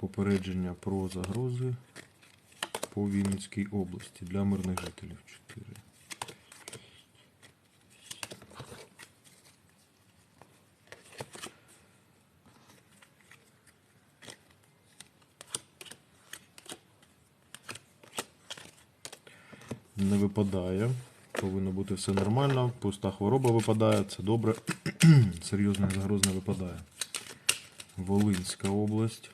Попередження про загрози по Вінницькій області для мирних жителів. 4. Не випадає. Повинно бути все нормально. Пуста хвороба випадає, це добре. Серйозна загроз не випадає. Волинська область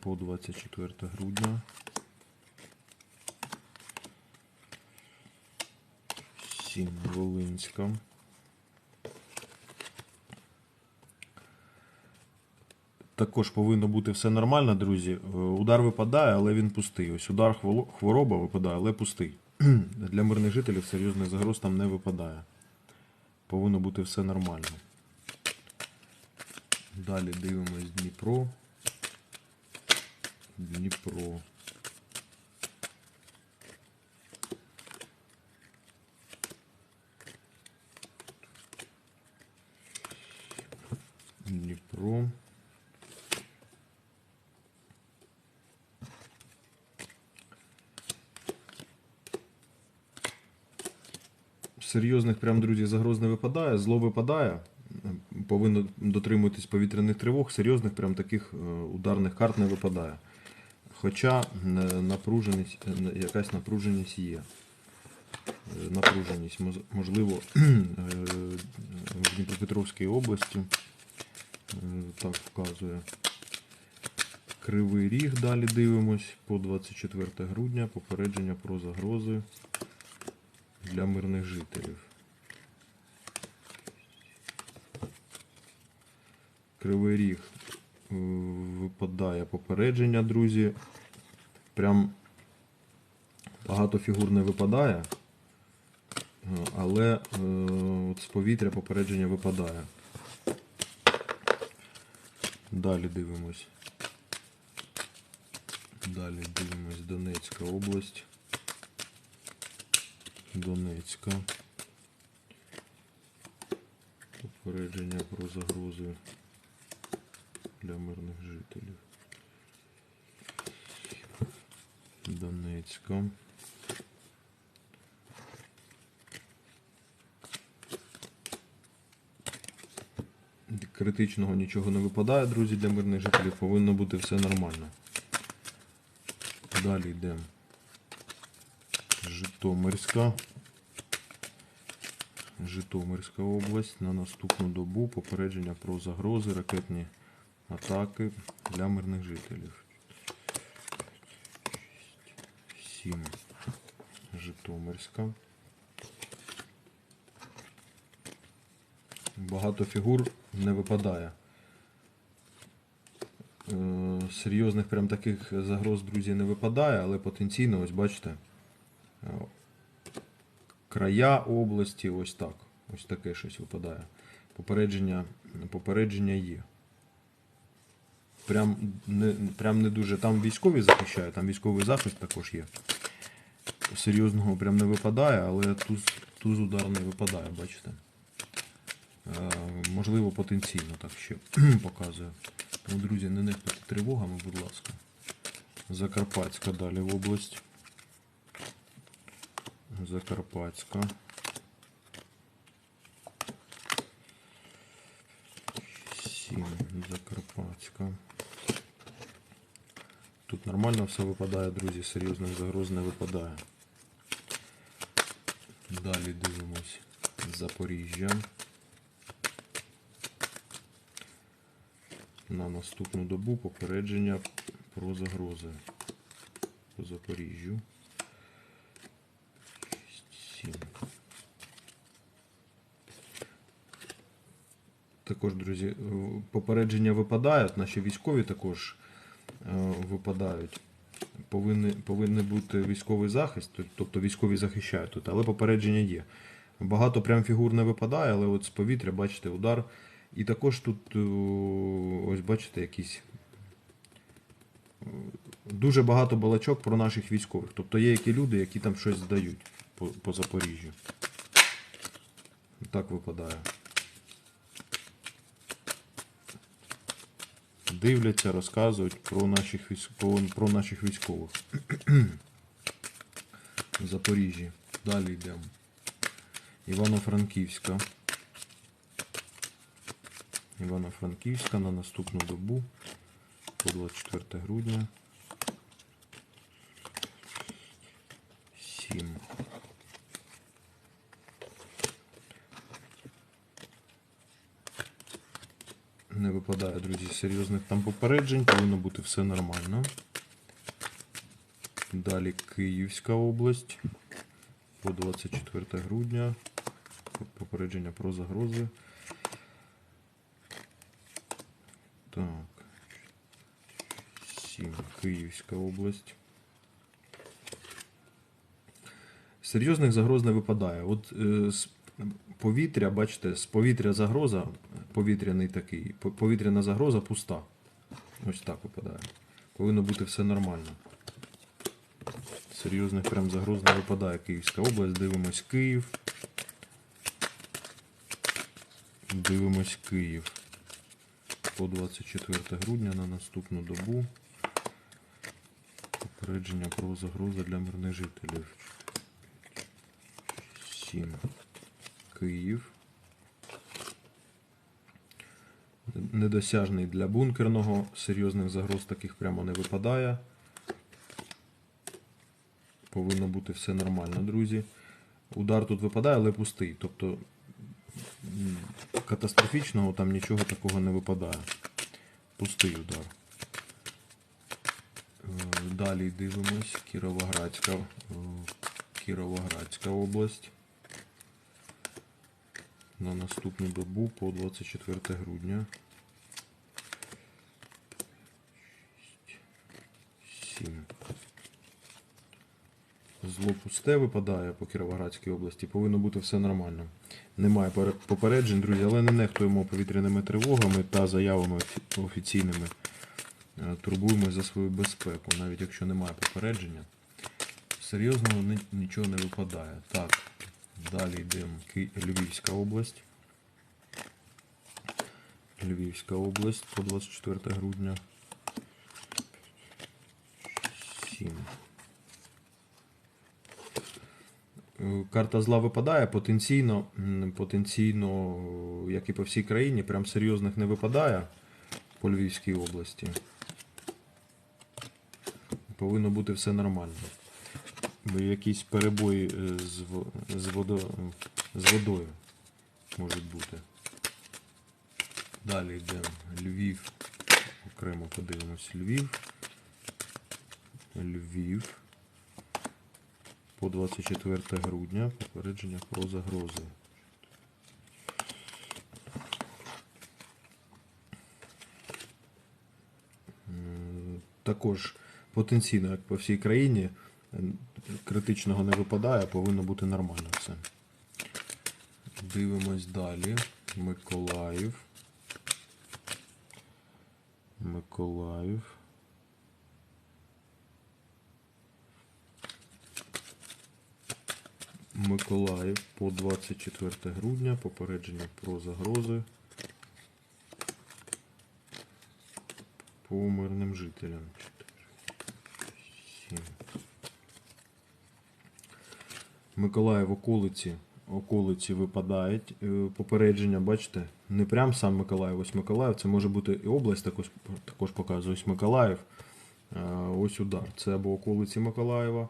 по 24 грудня. Сім Волинська. Також повинно бути все нормально, друзі. Е, Удар випадає, але він пустий. Ось удар хвороба випадає, але пустий. Для мирних жителів серйозних загроз там не випадає. Повинно бути все нормально. Далі дивимось Дніпро. Дніпро. Дніпро. Серйозних прям, друзі, загроз не випадає, зло випадає. Повинно дотримуватись повітряних тривог, серйозних прям таких е, ударних карт не випадає. Хоча е, напруженість, е, якась напруженість є. Е, Напруженість, можливо, в Дніпропетровській області, так вказує. Кривий ріг далі дивимось по 24 грудня. Попередження про загрози для мирних жителів. Кривий ріг випадає попередження, друзі. Прям багато фігур не випадає, е, але е, от з повітря попередження випадає. Далі дивимось. Далі дивимось Донецька область. Донецька. Попередження про загрози для мирних жителів. Донецька. Критичного нічого не випадає, друзі, для мирних жителів. Повинно бути все нормально. Далі йдемо. Житомирська. Житомирська область на наступну добу попередження про загрози, ракетні атаки для мирних жителів. 7. Житомирська. Багато фігур не випадає. Е, Серйозних прям таких загроз, друзі, не випадає, але потенційно, ось бачите, е, края області, ось так. Ось таке щось випадає. Попередження, попередження є. Прям не, прям не дуже. Там військові захищають, там військовий захист також є. Серйозного прям не випадає, але туз, туз удар не випадає, бачите. Е, можливо, потенційно так ще показує. Ну, друзі, не нехтуйте тривогами, будь ласка. Закарпатська далі в область. Закарпатська. Закарпатська. Тут нормально все випадає, друзі, серйозних загроз не випадає. Далі дивимось Запоріжжя. На наступну добу попередження про загрози по Запоріжжю. 7. Також, друзі, попередження випадають, наші військові також випадають. Повинні, повинен бути військовий захист, тобто військові захищають тут, але попередження є. Багато прям фігур не випадає, але от з повітря, бачите, удар. І також тут, е, ось бачите, якісь е, дуже багато балачок про наших військових. Тобто є які люди, які там щось здають по, по Запоріжжю. Так випадає. Дивляться, розказують про наших, військових. про наших військових. Запоріжжі. Далі йдемо. Івано-Франківська. Івано-Франківська на наступну добу по 24 грудня. 7. Випадає, друзі, серйозних там попереджень, повинно бути все нормально. Далі Київська область по 24 грудня. Попередження про загрози. Так. 7. Київська область. Серйозних загроз не випадає. От е, з повітря, бачите, з повітря загроза, повітряний такий, повітряна загроза пуста. Ось так випадає. Повинно бути все нормально. Серйозних прям загроз не випадає Київська область. Дивимось Київ. Дивимось Київ. По 24 грудня на наступну добу. Попередження про загрози для мирних жителів. 7. Київ. Недосяжний для бункерного. Серйозних загроз таких прямо не випадає. Повинно бути все нормально, друзі. Удар тут випадає, але пустий. Тобто катастрофічного там нічого такого не випадає. Пустий удар. Е, Далі дивимось. Кіровоградська, е, Кіровоградська область. На наступну добу по 24 грудня. 7. Зло пусте випадає по Кіровоградській області. Повинно бути все нормально. Немає попереджень, друзі, але не нехтуємо повітряними тривогами та заявами офіційними. Е, Турбуємось за свою безпеку, навіть якщо немає попередження. Серйозного нічого не випадає. Так, далі йдемо. Львівська область. Львівська область по 24 грудня. 7. Е, Карта зла випадає потенційно, потенційно, як і по всій країні, прям серйозних не випадає по Львівській області. Повинно бути все нормально. Якісь перебої е, з, водо, з водою можуть бути. Далі йдемо Львів. Окремо подивимось Львів. Львів. По 24 грудня попередження про загрози. Також потенційно, як по всій країні, критичного не випадає, повинно бути нормально все. Дивимось далі. Миколаїв. Миколаїв. Миколаїв по 24 грудня. Попередження про загрози по мирним жителям. Сім. Миколаїв околиці. Околиці випадають. Е, Попередження, бачите, не прям сам Миколаїв, ось Миколаїв. Це може бути і область, також, також показує ось Миколаїв. Е, Ось удар. Це або околиці Миколаєва,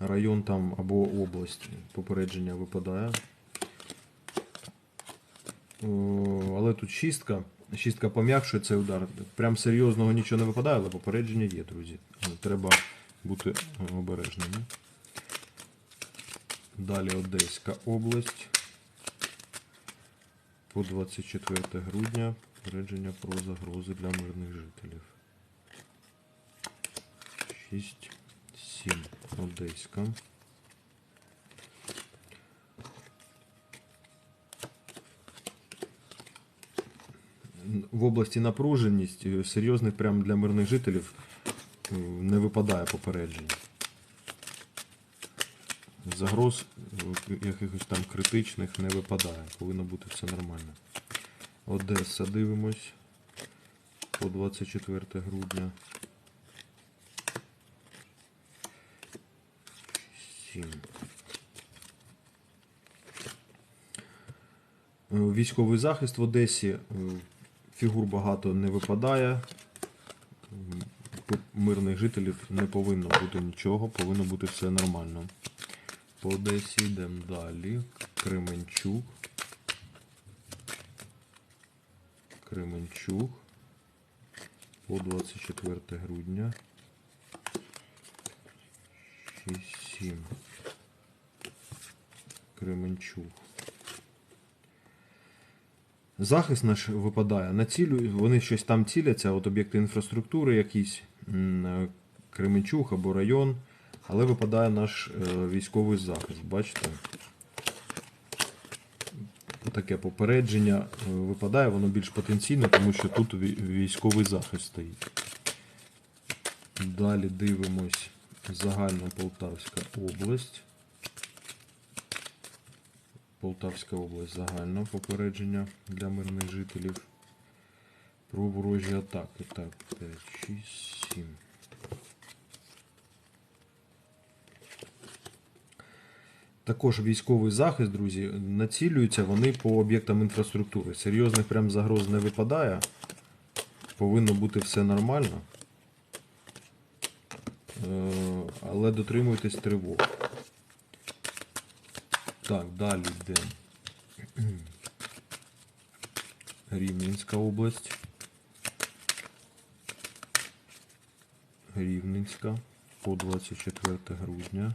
район там або область. Попередження випадає. Але тут шістка. Шістка пом'якшує цей удар. Прям серйозного нічого не випадає, але попередження є, друзі. Треба бути обережними. Далі Одеська область. По 24 грудня попередження про загрози для мирних жителів. 6, 7. Одеська. В області напруженість е, серйозних прямо для мирних жителів е, не випадає попереджень. Загроз е, якихось там критичних не випадає. Повинно бути все нормально. Одеса дивимось. по 24 грудня. 7. Е, Військовий захист в Одесі. е, Фігур багато не випадає. Мирних жителів не повинно бути нічого, повинно бути все нормально. По Одесі йдемо далі. Кременчук. Кременчук. По 24 грудня. 6-7. Кременчук. Захист наш випадає на цілю, вони щось там ціляться, от об'єкти інфраструктури якісь, м, Кременчуг або район, але випадає наш е, військовий захист, бачите? Таке попередження е, випадає, воно більш потенційне, тому що тут військовий захист стоїть. Далі дивимось загальна Полтавська область. Полтавська область загальне попередження для мирних жителів. Про ворожі атаки. Так, 5, 6, 7. Також військовий захист, друзі, націлюються вони по об'єктам інфраструктури. Серйозних прям загроз не випадає. Повинно бути все нормально. Е, Але дотримуйтесь тривог. Так, далі йде Рівненська область. Рівненська по 24 грудня.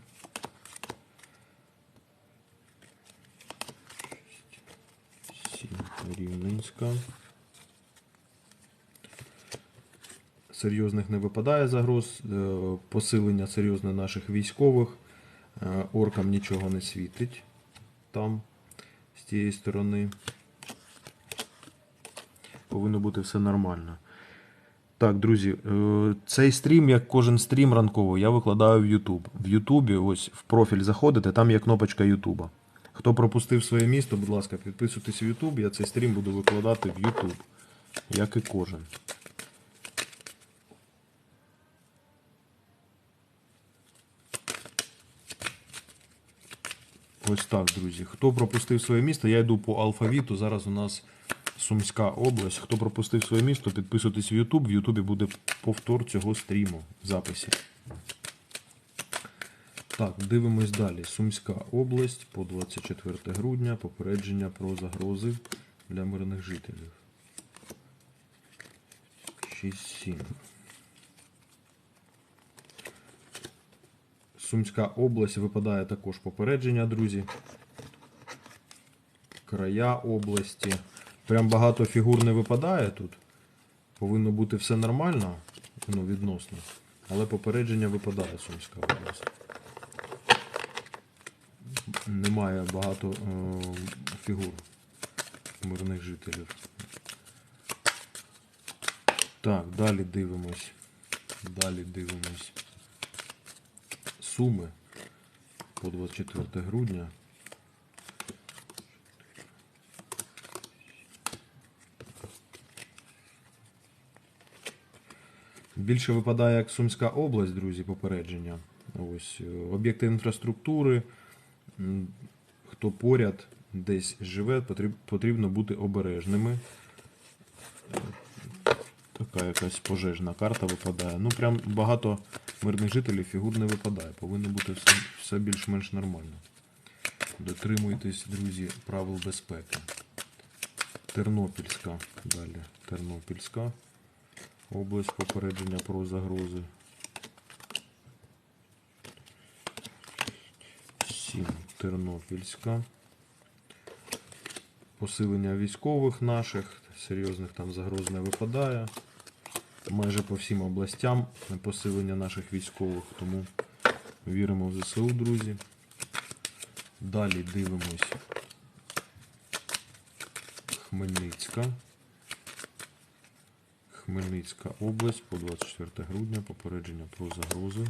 Сім, Рівненська. Серйозних не випадає загроз. Е, Посилення серйозне наших військових. Е, Оркам нічого не світить там з тієї сторони. Повинно бути все нормально. Так, друзі, е, цей стрім, як кожен стрім ранковий, я викладаю в YouTube. В Ютубі, ось в профіль заходите, там є кнопочка Ютуба. Хто пропустив своє місто, будь ласка, підписуйтесь в YouTube, я цей стрім буду викладати в YouTube, як і кожен. Ось так, друзі. Хто пропустив своє місто, я йду по алфавіту. Зараз у нас Сумська область. Хто пропустив своє місто, підписуйтесь в YouTube. В Ютубі буде повтор цього стріму в записі. Так, дивимось далі. Сумська область по 24 грудня. Попередження про загрози для мирних жителів. 6-7. Сумська область випадає також попередження, друзі. Края області. Прям багато фігур не випадає тут. Повинно бути все нормально, ну, відносно. Але попередження випадає Сумська область. Немає багато е, фігур мирних жителів. Так, далі дивимось. Далі дивимось. Суми по 24 грудня. Більше випадає як Сумська область, друзі, попередження. Ось е, об'єкти інфраструктури. Хто поряд десь живе, потрібно бути обережними. Така якась пожежна карта випадає. Ну, прям багато мирних жителів фігур не випадає. Повинно бути все, все більш-менш нормально. Дотримуйтесь, друзі, правил безпеки. Тернопільська. Далі. Тернопільська. Область попередження про загрози. 7. Тернопільська. Посилення військових наших. Серйозних там загроз не випадає. Майже по всім областям посилення наших військових, тому віримо в ЗСУ, друзі. Далі дивимось. Хмельницька. Хмельницька область по 24 грудня. Попередження про загрози.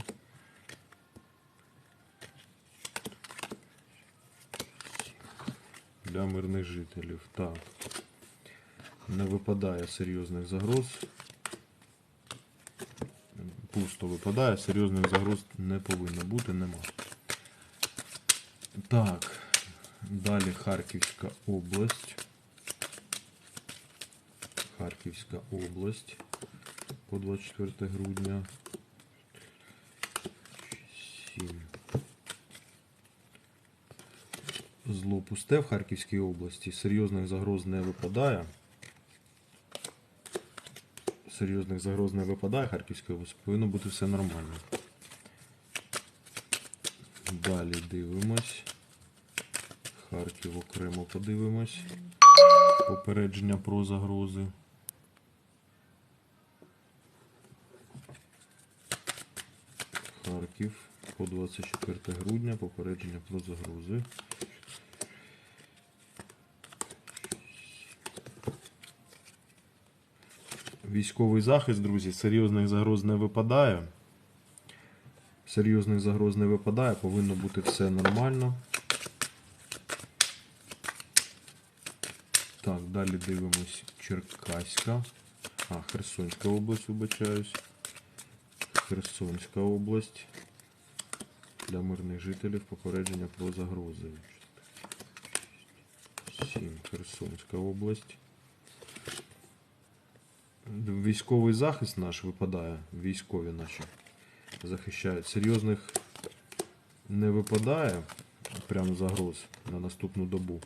Для мирних жителів. Так. Не випадає серйозних загроз. Пусто випадає, серйозних загроз не повинно бути, нема. Так, далі Харківська область. Харківська область по 24 грудня. 7. Зло пусте в Харківській області. Серйозних загроз не випадає. Серйозних загроз не випадає Харківській області. Повинно бути все нормально. Далі дивимось. Харків окремо подивимось. Попередження про загрози. Харків по 24 грудня. Попередження про загрози. Військовий захист, друзі, серйозних загроз не випадає. Серйозних загроз не випадає, повинно бути все нормально. Так, далі дивимось Черкаська. А, Херсонська область, вибачаюсь. Херсонська область. Для мирних жителів попередження про загрози. 7. Херсонська область. Військовий захист наш випадає. Військові наші захищають. Серйозних не випадає прям загроз на наступну добу.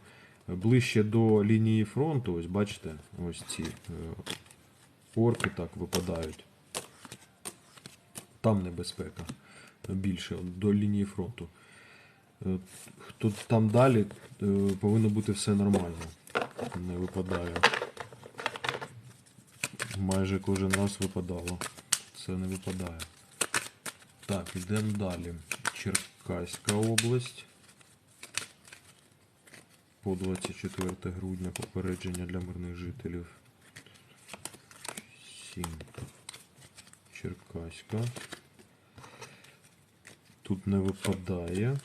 Ближче до лінії фронту, ось бачите, ось ці е, орки так випадають. Там небезпека більше до лінії фронту. Е, Хто там далі е, повинно бути все нормально. Не випадає. Майже кожен раз випадало. Це не випадає. Так, йдемо далі. Черкаська область. По 24 грудня попередження для мирних жителів. 7. Черкаська. Тут не випадає.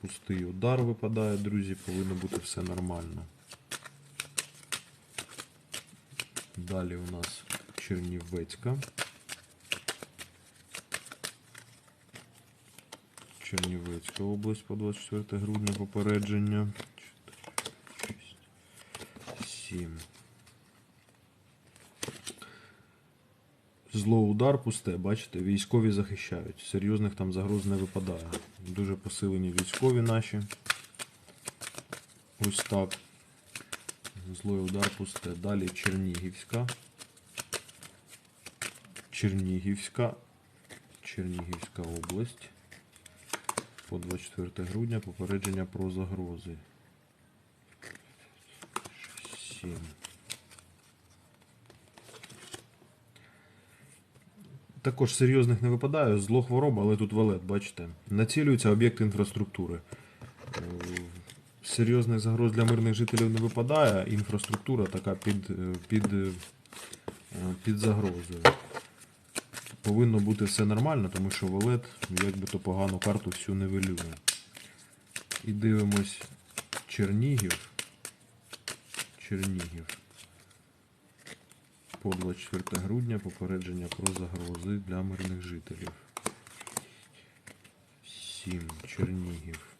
Пустий удар випадає, друзі, повинно бути все нормально. Далі у нас Чернівецька. Чернівецька область по 24 грудня попередження. 7. Зло удар пусте, бачите, військові захищають. Серйозних там загроз не випадає. Дуже посилені військові наші. Ось так. Злой удар пусте. Далі Чернігівська. Чернігівська. Чернігівська область. По 24 грудня попередження про загрози. 7. Також серйозних не випадає, зло хвороба, але тут валет, бачите. Націлюються об'єкти інфраструктури. Серйозних загроз для мирних жителів не випадає, інфраструктура така під, е, під, е, під загрозою. Повинно бути все нормально, тому що валет, як би то погану карту всю нивелює. І дивимось Чернігів. Чернігів. По 24 грудня попередження про загрози для мирних жителів. 7. Чернігів.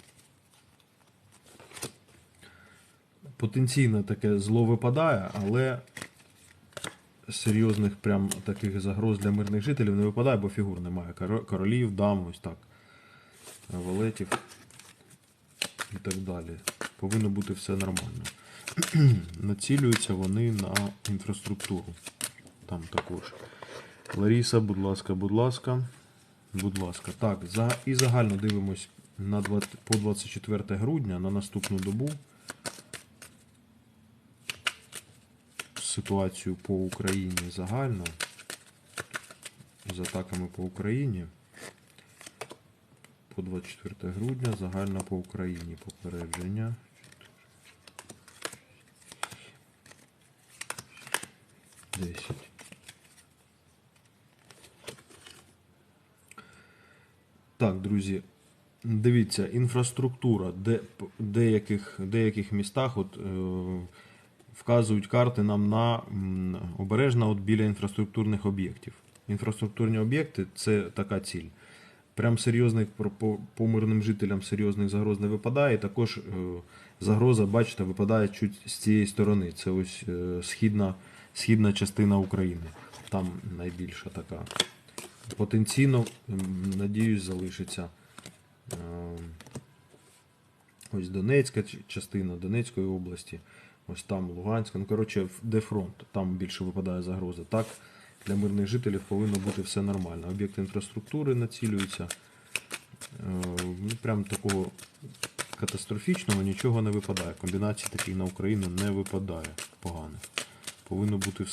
Потенційно таке зло випадає, але серйозних прям таких загроз для мирних жителів не випадає, бо фігур немає. Королів, дам, ось так. Валетів і так далі. Повинно бути все нормально. Націлюються вони на інфраструктуру. Там також. Ларіса, будь ласка, будь ласка. Будь ласка. Так, за, і загально дивимось на 20, по 24 грудня на наступну добу. Ситуацію по Україні загально. З атаками по Україні. По 24 грудня загально по Україні попередження. Десять. Так, друзі, дивіться, інфраструктура, де деяких, деяких містах от, е, вказують карти нам на м, обережно от біля інфраструктурних об'єктів. інфраструктурні об'єкти це така ціль. Прям серйозних про- по, по мирним жителям серйозних загроз не випадає. Також е, загроза, бачите, випадає чуть з цієї сторони. Це ось е, східна, східна частина України. Там найбільша така. Потенційно, надіюсь, залишиться. Е, Ось Донецька частина Донецької області, ось там Луганська. Ну, коротше, де фронт, там більше випадає загроза. Так, для мирних жителів повинно бути все нормально. Об'єкти інфраструктури націлюються. Е, Ну, прям такого катастрофічного нічого не випадає. Комбінації таких на Україну не випадає погано. Повинно бути все.